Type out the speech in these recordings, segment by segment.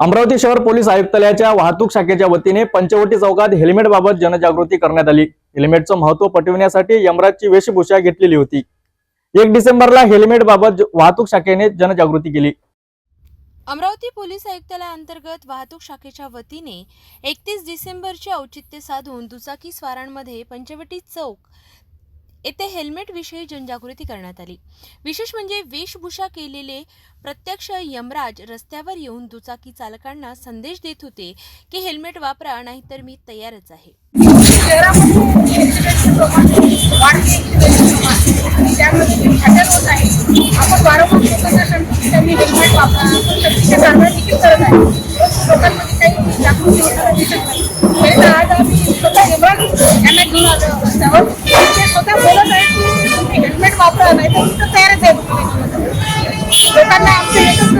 अमरावती शहर पोलीस आयुक्तालयाच्या वाहतूक शाखेच्या वतीने पंचवटी चौकात हेल्मेट बाबत जनजागृती करण्यात आली. हेल्मेटचं महत्त्व पटविण्यासाठी यमराजची वेशभूषा घेतलेली होती. एक डिसेंबरला हेल्मेट बाबत वाहतूक शाखेने जनजागृती केली. अमरावती पोलीस आयुक्तालयाअंतर्गत वाहतूक शाखेच्या वतीने एकतीस डिसेंबरचे औचित्य साधून दुचाकी स्वारांमध्ये पंचवटी चौक येथे हेल्मेटविषयी जनजागृती करण्यात आली. विशेष म्हणजे वेशभूषा केलेले प्रत्यक्ष यमराज रस्त्यावर येऊन दुचाकी चालकांना संदेश देत होते की हेल्मेट वापरा नाहीतर मी तयारच आहे. शहरामध्ये आपण वारंवार त्यांनी हेल्मेट वापरा करत आहे लोकांमध्ये काही जागृती तुम्ही तर तयारच आहे लोकांना आमचं एकच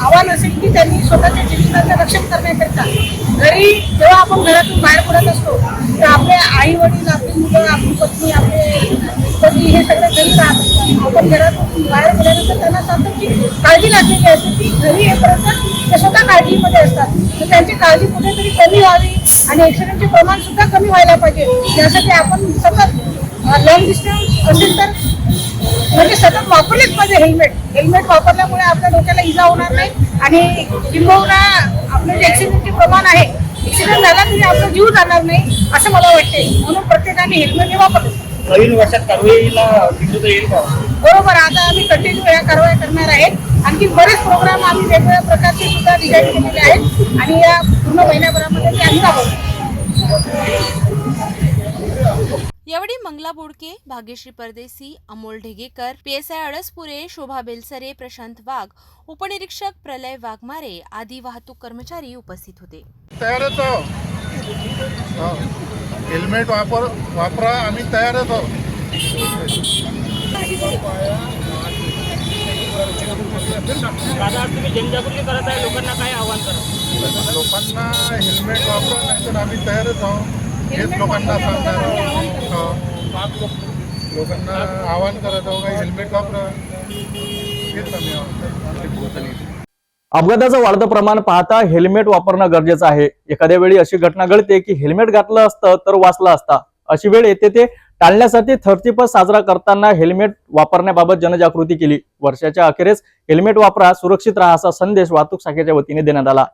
आव्हान असेल की त्यांनी स्वतःच्या जीवनाचं रक्षण करण्याकरिता घरी जेव्हा आपण घरातून बाहेर पडत असतो तर आपले आई वडील आपली मुलं आपली पत्नी आपले पती हे सगळे घरी राहतात. आपण घरातून बाहेर पडल्यानंतर त्यांना सांगतो की काळजी लागलेली असते ती घरी येईपर्यंत ते स्वतः काळजीमध्ये असतात. तर त्यांची काळजी कुठेतरी कमी व्हावी आणि ॲक्सिडेंटचे प्रमाण सुद्धा कमी व्हायला पाहिजे. यासाठी आपण सतत लॉंग डिस्टन्स असेल तर म्हणजे सतत वापरलेच पाहिजे हेल्मेट हेल्मेट वापरल्यामुळे आपल्या डोक्याला इजा होणार नाही आणि किंबहुना आपलं जे ॲक्सिडेंटचे प्रमाण आहे ॲक्सिडेंट झाला तरी आपला जीव जाणार नाही असं मला वाटते म्हणून प्रत्येकाने हेल्मेट हे वापरलं. नवीन वर्षात कारवाईला बिंदू येईल का? बरोबर आता आम्ही कंटिन्यू या कारवाई करणार आहेत आणखी बरेच प्रोग्राम आम्ही वेगवेगळ्या प्रकारचे सुद्धा डिझाईन केलेले आहेत आणि या पूर्ण महिन्याभरामध्ये ते आम्ही राबवतो यावेळी Mangala Bodke Bhagyashree Pardeshi Amol Dhegekar P S I Adaspure Shobha Belsare Prashant Wagh उपनिरीक्षक प्रलय वाघमारे आदी वाहतूक कर्मचारी उपस्थित होते. तयारच हो. हेल्मेट वापर वापरा आम्ही तयारच दादा तुम्ही जनजागृती करत आहे लोकांना काय आव्हान करा? लोकांना हेल्मेट वापरा नाही तर आम्ही तयारच आहोत हेच लोकांना सांगणार आहोत. लोकांना आवाहन करत आहो काही हेल्मेट वापरा. हेच आम्ही आहोत अपघाताचं वाढतं प्रमाण पाहता हेल्मेट वापरणं गरजेचं आहे. एखाद्या वेळी अशी घटना घडते की हेल्मेट घातलं असतं तर वाचला असता. अशी वेळ येते ते टाळण्यासाठी थर्टीपस साजरा करताना हेल्मेट वापरण्याबाबत जनजागृती केली. वर्षाच्या अखेरीस हेल्मेट वापरा सुरक्षित राहा असा संदेश वाहतूक शाखेच्या वतीने देण्यात आला.